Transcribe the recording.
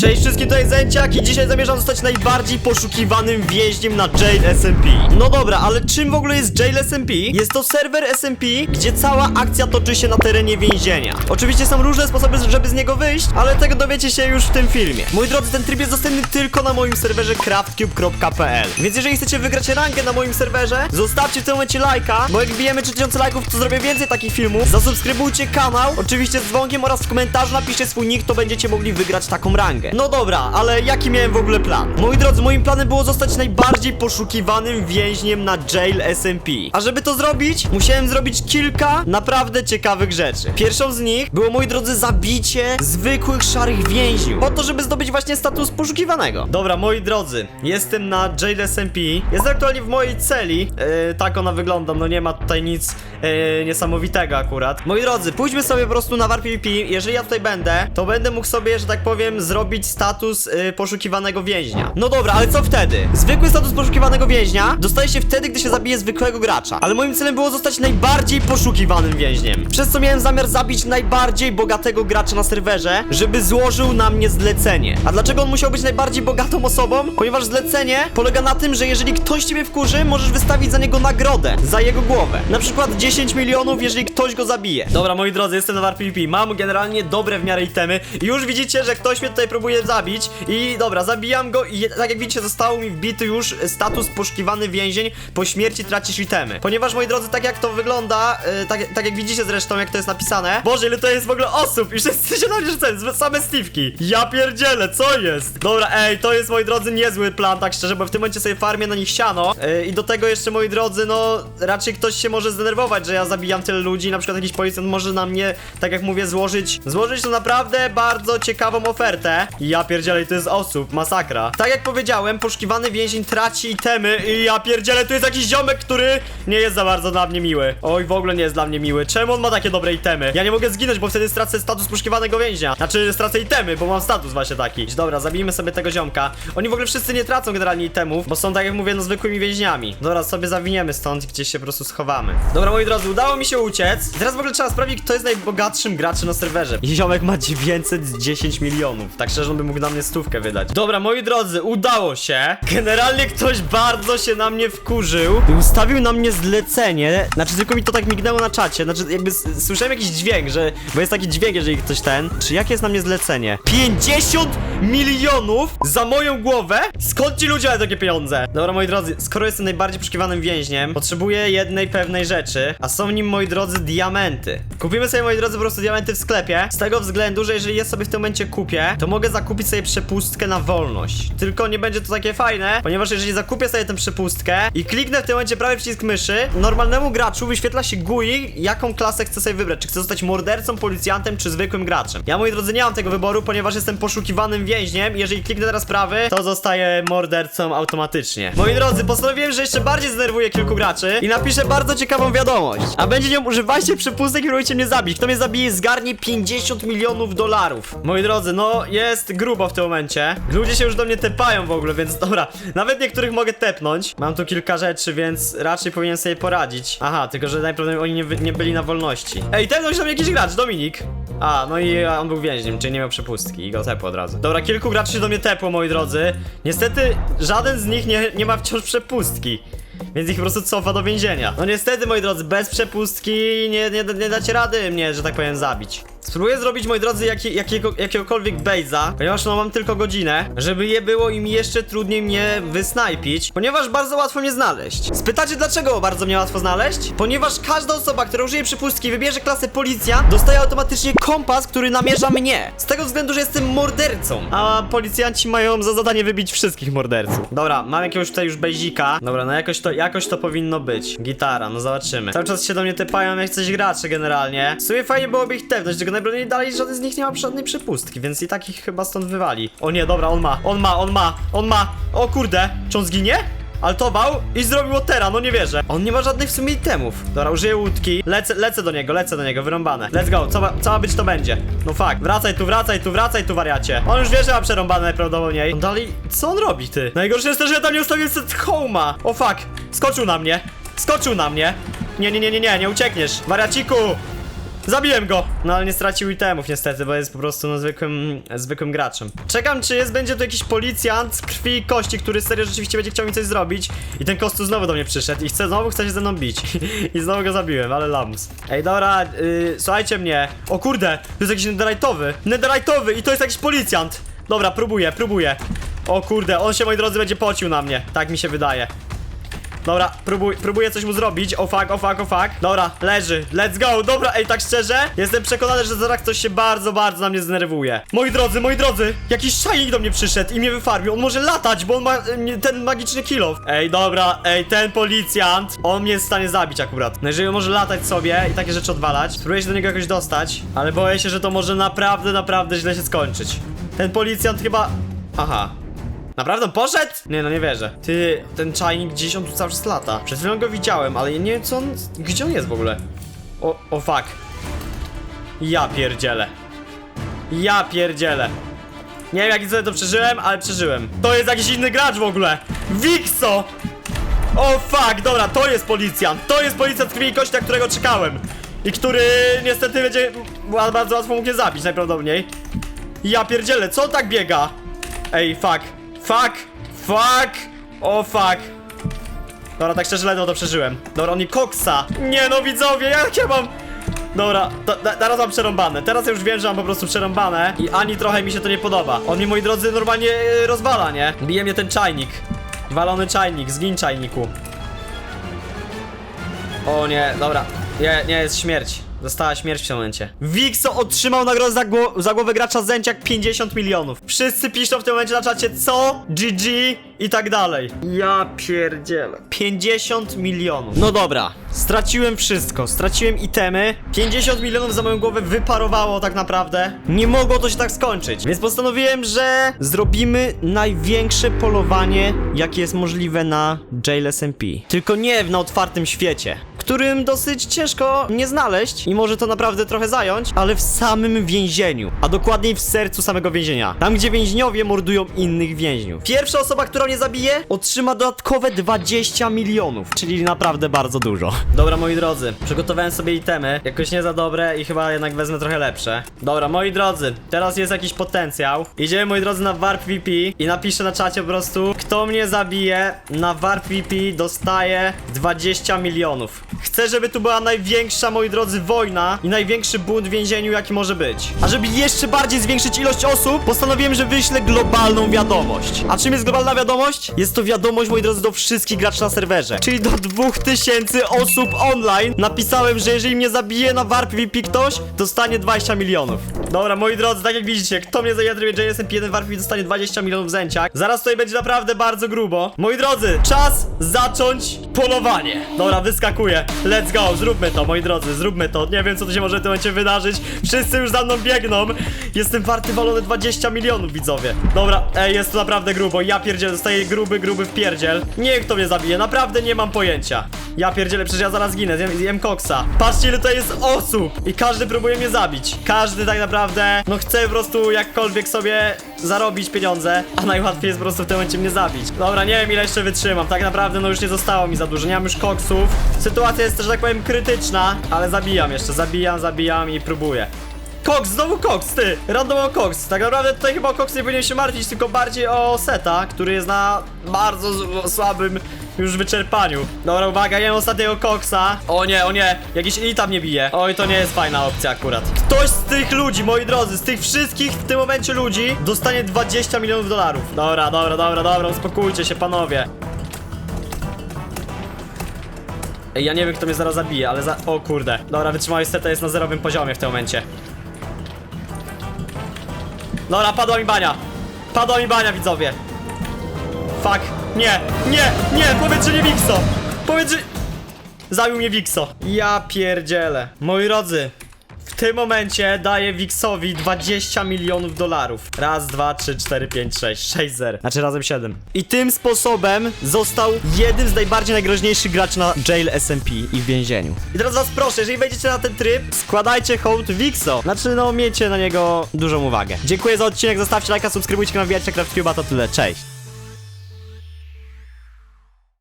Cześć wszystkim, tutaj Zęciak i dzisiaj zamierzam zostać najbardziej poszukiwanym więźniem na Jail SMP. No dobra, ale czym w ogóle jest Jail SMP? Jest to serwer SMP, gdzie cała akcja toczy się na terenie więzienia. Oczywiście są różne sposoby, żeby z niego wyjść, ale tego dowiecie się już w tym filmie. Moi drodzy, ten tryb jest dostępny tylko na moim serwerze craftcube.pl Więc jeżeli chcecie wygrać rangę na moim serwerze, zostawcie w tym momencie lajka, bo jak bijemy 3000 lajków, to zrobię więcej takich filmów. Zasubskrybujcie kanał, oczywiście z dzwonkiem oraz w komentarzu napiszcie swój nick, to będziecie mogli wygrać taką No dobra, ale jaki miałem w ogóle plan? Moi drodzy, moim planem było zostać najbardziej poszukiwanym więźniem na Jail SMP. A żeby to zrobić, musiałem zrobić kilka naprawdę ciekawych rzeczy. Pierwszą z nich było, moi drodzy, zabicie zwykłych szarych więźniów. Po to, żeby zdobyć właśnie status poszukiwanego. Dobra, moi drodzy, jestem na Jail SMP. Jestem aktualnie w mojej celi. Yy, tak ona wygląda, no nie ma tutaj nic yy, niesamowitego akurat. Moi drodzy, pójdźmy sobie po prostu na War PvP. Jeżeli ja tutaj będę, to będę mógł sobie, że tak powiem, zrobić status yy, poszukiwanego więźnia. No dobra, ale co wtedy? Zwykły status poszukiwanego więźnia dostaje się wtedy, gdy się zabije zwykłego gracza. Ale moim celem było zostać najbardziej poszukiwanym więźniem. Przez co miałem zamiar zabić najbardziej bogatego gracza na serwerze, żeby złożył na mnie zlecenie. A dlaczego on musiał być najbardziej bogatą osobą? Ponieważ zlecenie polega na tym, że jeżeli ktoś ciebie wkurzy, możesz wystawić za niego nagrodę, za jego głowę. Na przykład 10 milionów, jeżeli ktoś go zabije. Dobra, moi drodzy, jestem na War PvP. Mam generalnie dobre w miarę itemy. Już widzicie, że ktoś mnie tutaj próbuje zabić. I dobra, zabijam go i tak jak widzicie, zostało mi wbity już status poszukiwany więzień. Po śmierci tracisz itemy. Ponieważ, moi drodzy, tak jak to wygląda, yy, tak, tak jak widzicie zresztą, jak to jest napisane. Boże, ile to jest w ogóle osób i wszyscy się na mnie same Steve'ki. Ja pierdzielę, co jest? Dobra, ej, to jest, moi drodzy, niezły plan, tak szczerze, bo w tym momencie sobie farmię na nich siano. Yy, I do tego jeszcze, moi drodzy, no, raczej ktoś się może zdenerwować, że ja zabijam tyle ludzi, na przykład jakiś policjant może na mnie, tak jak mówię, złożyć, złożyć to naprawdę bardzo ciekawą ofertę. Ja pierdzielę, i to jest osób, masakra. Tak jak powiedziałem, poszukiwany więzień traci itemy i ja pierdzielę, tu jest jakiś ziomek, który nie jest za bardzo dla mnie miły. Oj, w ogóle nie jest dla mnie miły. Czemu on ma takie dobre itemy? Ja nie mogę zginąć, bo wtedy stracę status poszukiwanego więźnia. Znaczy, stracę itemy, bo mam status właśnie taki. Dobra, zabijmy sobie tego ziomka. Oni w ogóle wszyscy nie tracą generalnie itemów, bo są, tak jak mówię, no zwykłymi więźniami. Dobra, sobie zawiniemy stąd, gdzieś się po prostu schowamy. Dobra, moi drodzy, udało mi się uciec. Teraz w ogóle trzeba sprawdzić, kto jest najbogatszym graczem na serwerze. I ziomek ma 910 milionów. Tak szczerze, on by mógł na mnie stówkę wydać. Dobra, moi drodzy, udało się. Generalnie ktoś bardzo się na mnie wkurzył i ustawił na mnie zlecenie. Znaczy, tylko mi to tak mignęło na czacie. Znaczy, jakby słyszałem jakiś dźwięk, że. Bo jest taki dźwięk, jeżeli ktoś ten. Czy jakie jest na mnie zlecenie? 50 milionów za moją głowę? Skąd ci ludzie mają takie pieniądze? Dobra, moi drodzy, skoro jestem najbardziej poszukiwanym więźniem, potrzebuję jednej pewnej rzeczy, a są nim, moi drodzy, diamenty. Kupimy sobie, moi drodzy, po prostu diamenty w sklepie. Z tego względu, że jeżeli je sobie w tym momencie kupię, to mogę zakupić sobie przepustkę na wolność. Tylko nie będzie to takie fajne, ponieważ jeżeli zakupię sobie tę przepustkę i kliknę w tym momencie prawy przycisk myszy, normalnemu graczu wyświetla się GUI, jaką klasę chce sobie wybrać. Czy chce zostać mordercą, policjantem, czy zwykłym graczem. Ja, moi drodzy, nie mam tego wyboru, ponieważ jestem poszukiwanym więźniem. Jeżeli kliknę teraz prawy, to zostaję mordercą automatycznie. Moi drodzy, postanowiłem, że jeszcze bardziej zdenerwuję kilku graczy i napiszę bardzo ciekawą wiadomość. A będzie nią używajcie przepustek i próbujcie mnie zabić. Kto mnie zabije, zgarnie 50 milionów dolarów. Moi drodzy, no jest grubo w tym momencie. Ludzie się już do mnie tepają w ogóle, więc dobra. Nawet niektórych mogę tepnąć. Mam tu kilka rzeczy, więc raczej powinien sobie poradzić. Aha, tylko że najprawdopodobniej oni nie, nie byli na wolności. Ej, tepnął się do mnie jakiś gracz, Dominik. A, no i on był więźniem, czyli nie miał przepustki i go tepło od razu. Dobra, kilku graczy się do mnie tepło, moi drodzy. Niestety, żaden z nich nie, nie ma wciąż przepustki. Więc ich po prostu cofa do więzienia. No niestety, moi drodzy, bez przepustki nie, nie, nie dacie rady mnie, że tak powiem, zabić. Spróbuję zrobić, moi drodzy, jaki, jakiego, jakiegokolwiek base'a, ponieważ no mam tylko godzinę, żeby je było im jeszcze trudniej mnie wysnajpić, ponieważ bardzo łatwo mnie znaleźć. Spytacie, dlaczego bardzo mnie łatwo znaleźć? Ponieważ każda osoba, która użyje przypustki wybierze klasę policja, dostaje automatycznie kompas, który namierza mnie. Z tego względu, że jestem mordercą. A policjanci mają za zadanie wybić wszystkich morderców. Dobra, mam jakiegoś tutaj już bejzika. Dobra, no jakoś to, jakoś to powinno być. Gitara, no zobaczymy. Cały czas się do mnie tepają jak coś gracze generalnie. W sumie fajnie byłoby ich tepnąć, tylko najprawdopodobniej dalej żaden z nich nie ma żadnej przepustki, więc i tak ich chyba stąd wywali. O nie, dobra, on ma, on ma, on ma, on ma. O kurde, czy on zginie? Altował i zrobił Otera, no nie wierzę. On nie ma żadnych w sumie itemów. Dobra, użyję łódki. Lecę, lecę do niego, lecę do niego, wyrąbane. Let's go, co ma, co ma być, to będzie. No fuck, wracaj tu, wracaj tu, wracaj tu, wariacie. On już wie, że ma przerąbane najprawdopodobniej. On dalej, co on robi, ty? Najgorsze jest to, że ja tam nie ustawiłem set home'a. O fuck, skoczył na mnie. Skoczył na mnie. Nie, nie, nie, nie, nie, nie uciekniesz. Wariaciku, Zabiłem go! No ale nie stracił itemów niestety, bo jest po prostu no, zwykłym, zwykłym graczem. Czekam, czy jest, będzie tu jakiś policjant z krwi i kości, który serio rzeczywiście będzie chciał mi coś zrobić. I ten kostu znowu do mnie przyszedł i chce, znowu chce się ze mną bić. I znowu go zabiłem, ale lams. Ej, dobra, yy, słuchajcie mnie. O kurde, to jest jakiś netherite'owy. Netherite'owy i to jest jakiś policjant. Dobra, próbuję, próbuję. O kurde, on się, moi drodzy, będzie pocił na mnie. Tak mi się wydaje. Dobra, próbuj, próbuję coś mu zrobić. O fuck, o fuck, o fuck. Dobra, leży. Let's go. Dobra, ej, tak szczerze, jestem przekonany, że zaraz ktoś się bardzo, bardzo na mnie zdenerwuje. Moi drodzy, moi drodzy, jakiś szajnik do mnie przyszedł i mnie wyfarbił. On może latać, bo on ma nie- ten magiczny kilof. Ej, dobra, ej, ten policjant, on mnie jest w stanie zabić akurat. No jeżeli on może latać sobie i takie rzeczy odwalać, spróbuję się do niego jakoś dostać, ale boję się, że to może naprawdę, naprawdę źle się skończyć. Ten policjant chyba... Aha, Naprawdę poszedł? Nie no, nie wierzę. Ty, ten czajnik gdzieś on tu cały czas lata. Przed chwilą go widziałem, ale nie wiem co on... Gdzie on jest w ogóle? O, o fuck. Ja pierdzielę. Ja pierdzielę. Nie wiem jak sobie to przeżyłem, ale przeżyłem. To jest jakiś inny gracz w ogóle. Wixo! O fuck, dobra, to jest policjant. To jest policjant krwi i kości, na którego czekałem. I który niestety będzie ba- bardzo łatwo mógł mnie zabić najprawdopodobniej. Ja pierdzielę, co on tak biega? Ej, fuck, fuck, fuck, o fuck. Dobra, tak szczerze ledwo to przeżyłem. Dobra, on mi koksa. Nie no, widzowie, jak ja mam... Dobra, to, ta- teraz mam przerąbane. Teraz już wiem, że mam po prostu przerąbane i ani trochę mi się to nie podoba. On mi, moi drodzy, normalnie e, rozwala, nie? Bije mnie ten czajnik. Walony czajnik, zgin czajniku. O nie, dobra. Nie, nie, jest śmierć. Została śmierć w tym momencie. Wixo otrzymał nagrodę za, gło za głowę gracza Zęciak 50 milionów. Wszyscy piszą w tym momencie na czacie co, GG i tak dalej. Ja pierdzielę. 50 milionów. No dobra, straciłem wszystko. Straciłem itemy. 50 milionów za moją głowę wyparowało tak naprawdę. Nie mogło to się tak skończyć. Więc postanowiłem, że zrobimy największe polowanie, jakie jest możliwe na Jail SMP. Tylko nie na otwartym świecie którym dosyć ciężko nie znaleźć i może to naprawdę trochę zająć, ale w samym więzieniu, a dokładniej w sercu samego więzienia. Tam, gdzie więźniowie mordują innych więźniów. Pierwsza osoba, która mnie zabije, otrzyma dodatkowe 20 milionów, czyli naprawdę bardzo dużo. Dobra, moi drodzy, przygotowałem sobie itemy, jakoś nie za dobre i chyba jednak wezmę trochę lepsze. Dobra, moi drodzy, teraz jest jakiś potencjał. Idziemy, moi drodzy, na Warp VP i napiszę na czacie po prostu, kto mnie zabije na Warp VP dostaje 20 milionów. Chcę, żeby tu była największa, moi drodzy, wojna i największy bunt w więzieniu, jaki może być. A żeby jeszcze bardziej zwiększyć ilość osób, postanowiłem, że wyślę globalną wiadomość. A czym jest globalna wiadomość? Jest to wiadomość, moi drodzy, do wszystkich graczy na serwerze. Czyli do 2000 osób online. Napisałem, że jeżeli mnie zabije na Warp VP ktoś, dostanie 20 milionów. Dobra, moi drodzy, tak jak widzicie, kto mnie zajadruje JSMP 1 Warp VP dostanie 20 milionów zęciak. Zaraz tutaj będzie naprawdę bardzo grubo. Moi drodzy, czas zacząć polowanie. Dobra, wyskakuję. Let's go, zróbmy to, moi drodzy, zróbmy to. Nie wiem, co tu się może w tym momencie wydarzyć. Wszyscy już za mną biegną. Jestem warty walone 20 milionów, widzowie. Dobra, ej, jest to naprawdę grubo. Ja pierdzielę, dostaję gruby, gruby wpierdziel. Niech to mnie zabije, naprawdę nie mam pojęcia. Ja pierdzielę, przecież ja zaraz ginę, zjem, zjem koksa. Patrzcie, ile tutaj jest osób i każdy próbuje mnie zabić. Każdy tak naprawdę, no chce po prostu jakkolwiek sobie zarobić pieniądze, a najłatwiej jest po prostu w tym momencie mnie zabić. Dobra, nie wiem ile jeszcze wytrzymam, tak naprawdę no już nie zostało mi za dużo, nie mam już koksów. Sytuacja jest że tak powiem, krytyczna, ale zabijam jeszcze, zabijam, zabijam i próbuję. Koks, znowu koks, ty! Randomo koks. Tak naprawdę tutaj chyba o koks nie powinien się martwić, tylko bardziej o seta, który jest na bardzo słabym już wyczerpaniu. Dobra, uwaga, jem ostatniego koksa. O nie, o nie, jakiś elita mnie bije. Oj, to nie jest fajna opcja akurat. Ktoś z tych ludzi, moi drodzy, z tych wszystkich w tym momencie ludzi dostanie 20 milionów dolarów. Dobra, dobra, dobra, dobra, uspokójcie się, panowie. Ej, ja nie wiem, kto mnie zaraz zabije, ale za... O kurde. Dobra, wytrzymałość seta jest na zerowym poziomie w tym momencie. Dobra, padła mi bania. Padła mi bania, widzowie. Fuck. Nie, nie, nie, powiedz, że nie Wixo. Powiedz, że... Zabił mnie Wixo. Ja pierdzielę. Moi drodzy, w tym momencie daję Wixowi 20 milionów dolarów. Raz, dwa, trzy, cztery, pięć, sześć. Sześć zer. Znaczy razem siedem. I tym sposobem został jednym z najbardziej najgroźniejszych graczy na Jail SMP i w więzieniu. I teraz was proszę, jeżeli wejdziecie na ten tryb, składajcie hołd Wixo. Znaczy, no, miejcie na niego dużą uwagę. Dziękuję za odcinek, zostawcie lajka, subskrybujcie kanał Wiatrze CraftCube, a to tyle. Cześć.